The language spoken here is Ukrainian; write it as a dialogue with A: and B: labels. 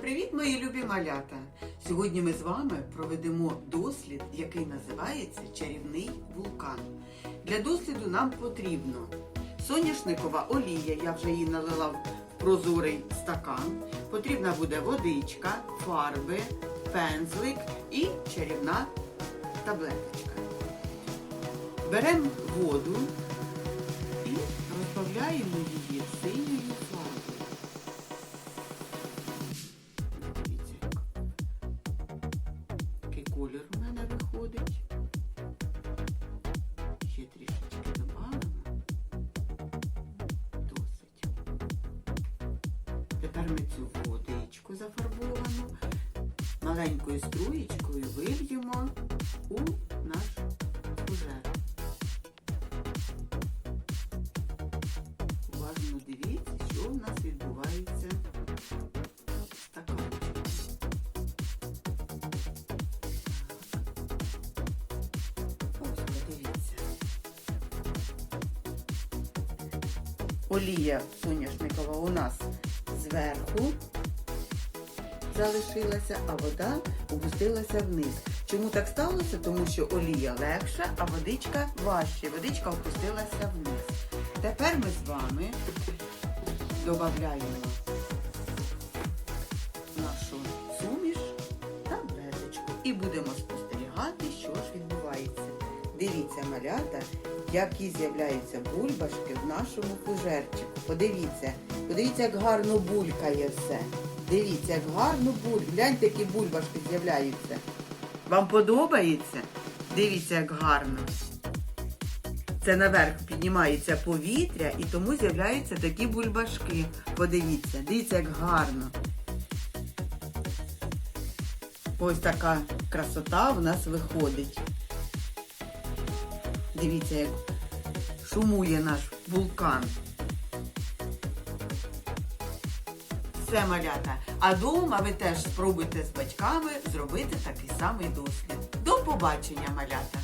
A: Привіт, мої любі малята! Сьогодні ми з вами проведемо дослід, який називається чарівний вулкан. Для досліду нам потрібно соняшникова олія, я вже її налила в прозорий стакан. Потрібна буде водичка, фарби, пензлик і чарівна таблеточка. Беремо воду і розбавляємо її колір у мене виходить. Ще трішечки додамо. Досить. Тепер ми цю водичку зафарбовану маленькою струєчкою вильємо у наш фужер. Уважно дивіться, що в нас відбувається Олія соняшникова у нас зверху залишилася, а вода опустилася вниз. Чому так сталося? Тому що олія легша, а водичка важче. Водичка опустилася вниз. Тепер ми з вами додаємо нашу суміш та таблеточку і будемо спостерігати, що ж відбувається. Дивіться, малята, які з'являються бульбашки в нашому фужерчику. Подивіться, подивіться, як гарно булькає все. Дивіться, як гарно буль. Гляньте, які бульбашки з'являються. Вам подобається? Дивіться, як гарно. Це наверх піднімається повітря і тому з'являються такі бульбашки. Подивіться, дивіться, як гарно. Ось така красота в нас виходить. Дивіться, як шумує наш вулкан. Все малята. А дома ви теж спробуйте з батьками зробити такий самий дослід. До побачення, малята!